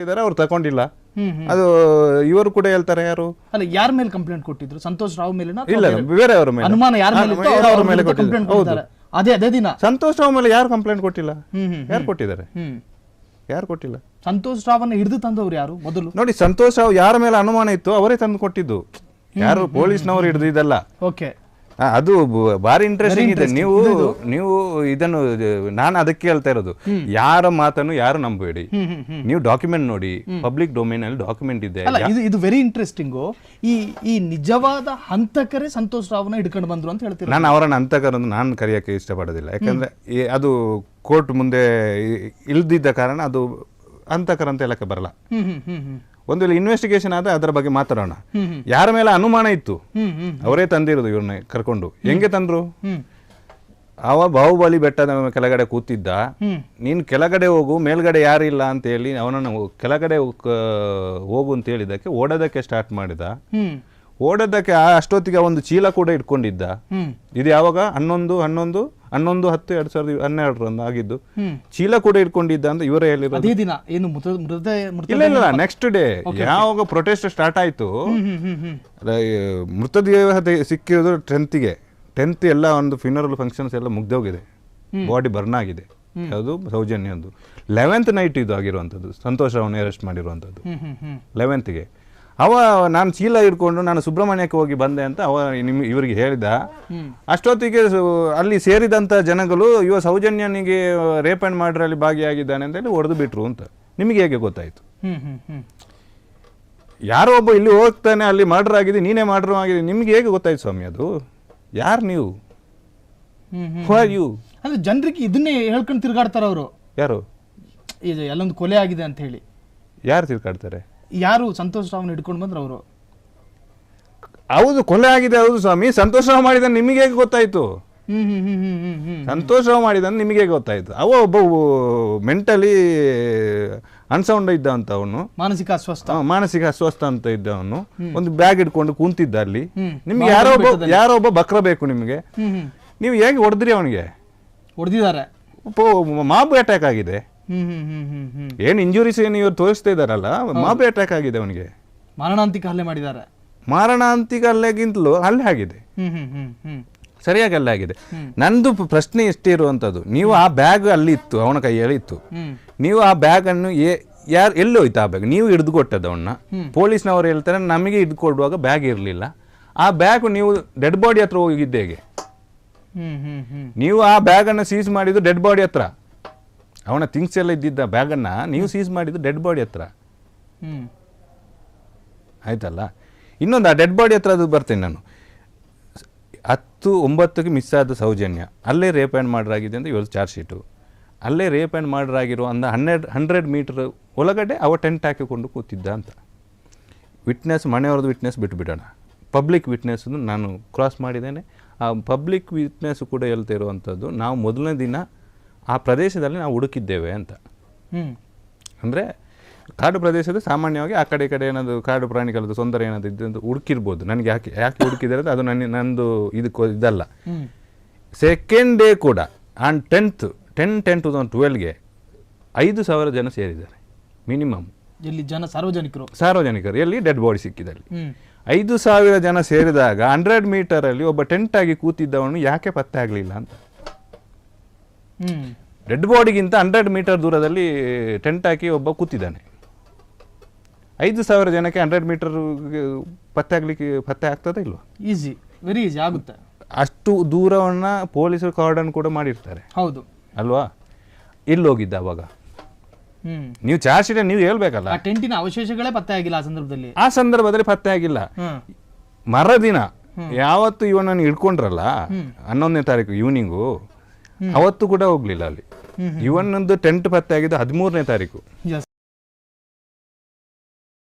ಇದ್ದಾರೆ ಅವ್ರು ತಗೊಂಡಿಲ್ಲ. ಅದು ಇವರು ಕೂಡ ಹೇಳ್ತಾರೆ ಯಾರು? ಅಲ್ಲ ಯಾರ ಮೇಲೆ ಕಂಪ್ಲೇಂಟ್ ಕೊಟ್ಟಿದ್ರು? ಸಂತೋಷ್ ರಾವ್ ಮೇಲೆ ಇಲ್ಲ ಬೇರೆ ಅವರ ಮೇಲೆ. ಅನುಮಾನ ಯಾರ ಮೇಲೆ ಅವರ ಮೇಲೆ ಕಂಪ್ಲೇಂಟ್ ಕೊಟ್ಟಿದ್ದಾರೆ ಅದೇ ಅದೇ ದಿನ. ಸಂತೋಷ್ ರಾವ್ ಮೇಲೆ ಯಾರು ಕಂಪ್ಲೇಂಟ್ ಕೊಟ್ಟಿಲ್ಲ? ಯಾರು ಕೊಟ್ಟಿದ್ದಾರೆ? ಯಾರು ಕೊಟ್ಟಿಲ್ಲ? ಸಂತೋಷ್ ರಾವನ್ನ ಹಿಡಿದು ತಂದವ್ರು ಯಾರು? ಮೊದಲು. ನೋಡಿ ಸಂತೋಷ್ ರಾವ್ ಯಾರ ಮೇಲೆ ಅನುಮಾನ ಇತ್ತು ಅವರೇ ತಂದು ಕೊಟ್ಟಿದ್ದು. ಯಾರು ಪೊಲೀಸ್ನವರು ಹಿಡಿದಿದ್ದಲ್ಲ ಓಕೆ. ಆ, ಅದು ಭಾರಿ ಇಂಟ್ರೆಸ್ಟಿಂಗ್ ಇದೆ. ನೀವು ನೀವು ಇದನ್ನು ನಾನು ಅದಕ್ಕೆ ಹೇಳ್ತಾ ಇರೋದು. ಯಾರ ಮಾತನ್ನು ಯಾರು ಹ್ಮ್ ನೀವು ಡಾಕ್ಯುಮೆಂಟ್ ನೋಡಿ ಪಬ್ಲಿಕ್ ಡೊಮೇನ್ ಅಲ್ಲಿ ಡಾಕ್ಯುಮೆಂಟ್ ಇದೆ. ಇದು ಇದು ವೆರಿ ಇಂಟ್ರೆಸ್ಟಿಂಗ್ ಈ ಈ ನಿಜವಾದ ಹಂತಕರೇ ಸಂತೋಷ್ ರಾವ್ನ ಹಿಡ್ಕೊಂಡು ಬಂದ್ರು ಅಂತ ಹೇಳ್ತೀನಿ ನಾನು ಅವರನ್ನು ಹಂತಕರನ್ನು ನಾನು ಕರೆಯೋಕ್ಕೆ ಇಷ್ಟಪಡೋದಿಲ್ಲ. ಯಾಕಂದ್ರೆ ಅದು ಕೋರ್ಟ್ ಮುಂದೆ ಇಲ್ದಿದ್ದ ಕಾರಣ ಅದು ಹಂತಕರಂತ ಅಂತ ಹೇಳಕ್ಕೆ ಬರಲ್ಲ. ಒಂದು ವೇಳೆ ಇನ್ವೆಸ್ಟಿಗೇಷನ್ ಆದ ಅದರ ಬಗ್ಗೆ ಮಾತಾಡೋಣ. ಯಾರ ಮೇಲೆ ಅನುಮಾನ ಇತ್ತು? ಅವರೇ ತಂದಿರೋದು ಇವ್ರನ್ನ ಕರ್ಕೊಂಡು. ಹೆಂಗೆ ತಂದ್ರು? ಅವ ಬಾಹುಬಲಿ ಬೆಟ್ಟದ ಕೆಳಗಡೆ ಕೂತಿದ್ದ. ನೀನ್ ಕೆಳಗಡೆ ಹೋಗು ಮೇಲ್ಗಡೆ ಯಾರಿಲ್ಲ ಅಂತ ಹೇಳಿ ಅವನನ್ನು ಕೆಳಗಡೆ ಹೋಗು ಅಂತ ಹೇಳಿದಕ್ಕೆ ಓಡೋದಕ್ಕೆ ಸ್ಟಾರ್ಟ್ ಮಾಡಿದ. ಓಡೋದಕ್ಕೆ ಆ ಅಷ್ಟೊತ್ತಿಗೆ ಒಂದು ಚೀಲ ಕೂಡ ಇಟ್ಕೊಂಡಿದ್ದ. ಇದು ಯಾವಾಗ? ಹನ್ನೊಂದು ಹನ್ನೊಂದು ಹನ್ನೊಂದು ಹತ್ತು ಎರಡ್ ಸಾವಿರದ ಹನ್ನೆರಡರಂದು ಆಗಿದ್ದು. ಚೀಲ ಕೂಡ ಇಟ್ಕೊಂಡಿದ್ದ ಅಂತ ಇವರೇ ಹೇಳಿರೋದು. ಅದೇ ಇಲ್ಲ ಇಲ್ಲ ನೆಕ್ಸ್ಟ್ ಡೇ ಯಾವಾಗ ಪ್ರೊಟೆಸ್ಟ್ ಸ್ಟಾರ್ಟ್ ಆಯ್ತು ಅದ- ಮೃತದೇಹ ಸಿಕ್ಕಿರೋದು ಟೆಂತ್ಗೆ ಟೆಂತ್ ಎಲ್ಲ ಒಂದು ಫಿನರಲ್ ಫಂಕ್ಷನ್ಸ್ ಎಲ್ಲ ಮುಗ್ದೋಗಿದೆ. ಬಾಡಿ ಬರ್ನ್ ಆಗಿದೆ. ಯಾವುದು? ಸೌಜನ್ಯದ್ದು. ಲೆವೆಂತ್ ನೈಟ್ ಇದು ಆಗಿರುವಂಥದ್ದು. ಸಂತೋಷ್ ಅವನ್ನ ಅರೆಸ್ಟ್ ಮಾಡಿರುವಂಥದ್ದು ಲೆವೆಂತ್ಗೆ ಅವ ನಾನು ಚೀಲ ಇಟ್ಕೊಂಡು ನಾನು ಸುಬ್ರಹ್ಮಣ್ಯಕ್ಕೆ ಹೋಗಿ ಬಂದೆ ಅಂತ ಅವ ನಿಮ್ ಇವರಿಗೆ ಹೇಳಿದ ಅಷ್ಟೊತ್ತಿಗೆ ಅಲ್ಲಿ ಸೇರಿದಂತ ಜನಗಳು ಇವ ಸೌಜನ್ಯನಿಗೆ ರೇಪ್ ಆ್ಯಂಡ್ ಮಾಡ್ರಲ್ಲಿ ಭಾಗಿಯಾಗಿದ್ದಾನೆ ಅಂತ ಹೇಳಿ ಹೊಡೆದು ಬಿಟ್ರು ಅಂತ. ನಿಮಗೆ ಹೇಗೆ ಗೊತ್ತಾಯ್ತು? ಯಾರೋ ಒಬ್ಬ ಇಲ್ಲಿ ಹೋಗ್ತಾನೆ ಅಲ್ಲಿ ಮರ್ಡರ್ ಆಗಿದೆ ನೀನೇ ಮರ್ಡರ್ ಆಗಿದೆ ನಿಮ್ಗೆ ಹೇಗೆ ಗೊತ್ತಾಯ್ತು ಸ್ವಾಮಿ ಅದು? ಯಾರು ನೀವು? ಯು ಅಂದ್ರೆ ಜನರಿಗೆ ಇದನ್ನೇ ಹೇಳ್ಕೊಂಡು ತಿರ್ಗಾಡ್ತಾರ ಅವರು ಯಾರು? ಇದು ಎಲ್ಲೊಂದು ಕೊಲೆ ಆಗಿದೆ ಅಂತ ಹೇಳಿ. ಯಾರು ತಿರ್ಕಾಡ್ತಾರೆ ಯಾರು ಸಂತೋಷ ರಾವ್ನ ಹಿಡ್ಕೊಂಡು ಬಂದ್ರು ಅವರು? ಹೌದು ಕೊಲೆ ಆಗಿದೆ ಹೌದು ಸ್ವಾಮಿ. ಸಂತೋಷ ಮಾಡಿದ ನಿಮಗೆ ಹೇಗೆ ಗೊತ್ತಾಯ್ತು? ಸಂತೋಷ ರಾವ್ ಮಾಡಿದ ನಿಮಗೆ ಹೇಗೆ ಗೊತ್ತಾಯ್ತು? ಅವ ಒಬ್ಬ ಮೆಂಟಲಿ ಅನ್ಸೌಂಡ್ ಇದ್ದ ಅಂತ ಅವನು. ಮಾನಸಿಕ ಅಸ್ವಸ್ಥ. ಮಾನಸಿಕ ಅಸ್ವಸ್ಥ ಅಂತ ಇದ್ದ ಅವನು. ಒಂದು ಬ್ಯಾಗ್ ಇಟ್ಕೊಂಡು ಕೂತಿದ್ದ ಅಲ್ಲಿ. ನಿಮ್ಗೆ ಯಾರೋ ಒಬ್ಬ ಯಾರೋ ಒಬ್ಬ ಬಕ್ರ ಬೇಕು ನಿಮಗೆ. ನೀವು ಹೇಗೆ ಹೊಡೆದ್ರಿ ಅವನಿಗೆ? ಹೊಡೆದಿದ್ದಾರೆ. ಮಾಬ್ ಅಟ್ಯಾಕ್ ಆಗಿದೆ. ಹ್ಮ್ ಹ್ಮ್ ಹ್ಮ್ ಹ್ಮ್ ಹ್ಮ್. ಏನು ಇಂಜುರೀಸ್ ಏನು ಇವ್ರು ತೋರಿಸ್ತಾ ಇದಾರಲ್ಲ ಮಾಬಿ ಅಟ್ಯಾಕ್ ಆಗಿದೆ ಅವನಿಗೆ. ಮಾರಣಾಂತಿಕ ಹಲ್ಲೆ ಮಾಡಿದ್ದಾರೆ. ಮಾರಣಾಂತಿಕ ಹಲ್ಲೆಗಿಂತಲೂ ಹಲ್ಲೆ ಆಗಿದೆ. ಸರಿಯಾಗಿ ಅಲ್ಲೇ ಆಗಿದೆ. ನಂದು ಪ್ರಶ್ನೆ ಎಷ್ಟೇ ಇರುವಂಥದ್ದು ನೀವು ಆ ಬ್ಯಾಗ್ ಅಲ್ಲಿ ಇತ್ತು ಅವನ ಕೈಯಲ್ಲಿ ಇತ್ತು. ನೀವು ಆ ಬ್ಯಾಗ್ ಅನ್ನು ಯಾರು ಎಲ್ಲಿ ಹೋಯ್ತು ಆ ಬ್ಯಾಗ್ ನೀವು ಹಿಡಿದು ಕೊಟ್ಟದ್ದು ಅವನ್ನ ಪೊಲೀಸ್ನವರು ಹೇಳ್ತಾರೆ ನಮಗೆ ಹಿಡ್ಕೊಡುವಾಗ ಕೊಡುವಾಗ ಬ್ಯಾಗ್ ಇರಲಿಲ್ಲ. ಆ ಬ್ಯಾಗ್ ನೀವು ಡೆಡ್ ಬಾಡಿ ಹತ್ರ ಹೋಗಿದ್ದೆ ಹೇಗೆ? ಹ್ಮ್ ಹ್ಮ್ ಹ್ಮ್. ನೀವು ಆ ಬ್ಯಾಗ್ ಅನ್ನು ಸೀಸ್ ಮಾಡಿದ್ದು ಡೆಡ್ ಬಾಡಿ ಹತ್ರ. ಅವನ ಥಿಂಗ್ಸ್ ಎಲ್ಲ ಇದ್ದಿದ್ದ ಬ್ಯಾಗನ್ನು ನೀವು ಸೀಸ್ ಮಾಡಿದ್ದು ಡೆಡ್ ಬಾಡಿ ಹತ್ರ. ಆಯ್ತಲ್ಲ? ಇನ್ನೊಂದು ಆ ಡೆಡ್ ಬಾಡಿ ಹತ್ರ ಅದು ಬರ್ತೇನೆ ನಾನು. ಹತ್ತು ಒಂಬತ್ತಕ್ಕೆ ಮಿಸ್ ಆದ ಸೌಜನ್ಯ. ಅಲ್ಲೇ ರೇಪ್ ಆ್ಯಂಡ್ ಮಾಡ್ರಾಗಿದೆ ಆಗಿದೆ ಅಂತ ಇವತ್ತು ಚಾರ್ಜ್ ಶೀಟು ಅಲ್ಲೇ ರೇಪ್ ಆ್ಯಂಡ್ ಮಾಡ್ರಾಗಿರೋ ಆಗಿರೋ ಅಂದ ಹನ್ನೆರಡು ಹಂಡ್ರೆಡ್ ಮೀಟ್ರ್ ಒಳಗಡೆ ಅವ ಟೆಂಟ್ ಹಾಕಿಕೊಂಡು ಕೂತಿದ್ದ ಅಂತ. ವಿಟ್ನೆಸ್ ಮನೆಯವ್ರದ್ದು ವಿಟ್ನೆಸ್ ಬಿಟ್ಬಿಡೋಣ ಪಬ್ಲಿಕ್ ವಿಟ್ನೆಸ್ ನಾನು ಕ್ರಾಸ್ ಮಾಡಿದ್ದೇನೆ. ಆ ಪಬ್ಲಿಕ್ ವಿಟ್ನೆಸ್ ಕೂಡ ಹೇಳ್ತಾ ಇರುವಂಥದ್ದು ನಾವು ಮೊದಲನೇ ದಿನ ಆ ಪ್ರದೇಶದಲ್ಲಿ ನಾವು ಹುಡುಕಿದ್ದೇವೆ ಅಂತ. ಅಂದರೆ ಕಾಡು ಪ್ರದೇಶದ ಸಾಮಾನ್ಯವಾಗಿ ಆ ಕಡೆ ಈ ಕಡೆ ಏನಾದರೂ ಕಾಡು ಪ್ರಾಣಿಗಳದ್ದು ತೊಂದರೆ ಏನಾದರೂ ಇದ್ದಂತ ಹುಡುಕಿರ್ಬೋದು. ನನಗೆ ಯಾಕೆ ಯಾಕೆ ಹುಡುಕಿದರೆ ಅದು ನನ್ನ ನಂದು ಇದಕ್ಕೆ ಇದಲ್ಲ. ಸೆಕೆಂಡ್ ಡೇ ಕೂಡ on tenth ten ten two thousand ಟ್ವೆಲ್ಗೆ ಐದು ಸಾವಿರ ಜನ ಸೇರಿದ್ದಾರೆ ಮಿನಿಮಮ್ ಎಲ್ಲಿ ಜನ ಸಾರ್ವಜನಿಕರು? ಸಾರ್ವಜನಿಕರು ಎಲ್ಲಿ ಡೆಡ್ ಬಾಡಿ ಸಿಕ್ಕಿದಲ್ಲಿ ಐದು ಸಾವಿರ ಜನ ಸೇರಿದಾಗ ಹಂಡ್ರೆಡ್ ಮೀಟರಲ್ಲಿ ಒಬ್ಬ ಟೆಂಟ್ ಆಗಿ ಕೂತಿದ್ದವನು ಯಾಕೆ ಪತ್ತೆ ಆಗಲಿಲ್ಲ ಅಂತ. ಡೆಡ್ ಬಾಡಿಗಿಂತ ಹಂಡ್ರೆಡ್ ಮೀಟರ್ ದೂರದಲ್ಲಿ ಟೆಂಟ್ ಹಾಕಿ ಒಬ್ಬ ಕೂತಿದ್ದಾನೆ. ಐದು ಸಾವಿರ ಜನಕ್ಕೆ ಹಂಡ್ರೆಡ್ ಮೀಟರ್ ಪತ್ತೆ ಆಗ್ಲಿಕ್ಕೆ ಪತ್ತೆ ಆಗ್ತದ ಇಲ್ವಾ? ಈಸಿ ವೆರಿ ಈಸಿ ಆಗುತ್ತೆ. ಅಷ್ಟು ದೂರವನ್ನ ಪೊಲೀಸರು ಕಾರ್ಡನ್ ಕೂಡ ಮಾಡಿರ್ತಾರೆ. ಹೌದು. ಅಲ್ವಾ? ಇಲ್ಲಿ ಹೋಗಿದ್ದ ಅವಾಗ. ಹ್ಮ್. ನೀವು ಚಾರ್ಜ್ ಶೀಟ್ ನೀವು ಹೇಳ್ಬೇಕಲ್ಲ? ಟೆಂಟಿನ ಅವಶೇಷಗಳೇ ಪತ್ತೆ ಆಗಿಲ್ಲ ಆ ಸಂದರ್ಭದಲ್ಲಿ. ಆ ಸಂದರ್ಭದಲ್ಲಿ ಪತ್ತೆ ಆಗಿಲ್ಲ. ಮರದಿನ ಯಾವತ್ತು ಇವನನ್ನು ಹಿಡ್ಕೊಂಡ್ರಲ್ಲ? ಹನ್ನೊಂದನೇ ತಾರೀಕು ಈವ್ನಿಂಗು ಅವತ್ತು ಕೂಡ ಹೋಗ್ಲಿಲ್ಲ ಅಲ್ಲಿ. ಇವನ್ ಒಂದು ಟೆಂಟ್ ಪತ್ತೆ ಆಗಿದ್ದು ಹದಿಮೂರನೇ ತಾರೀಕು.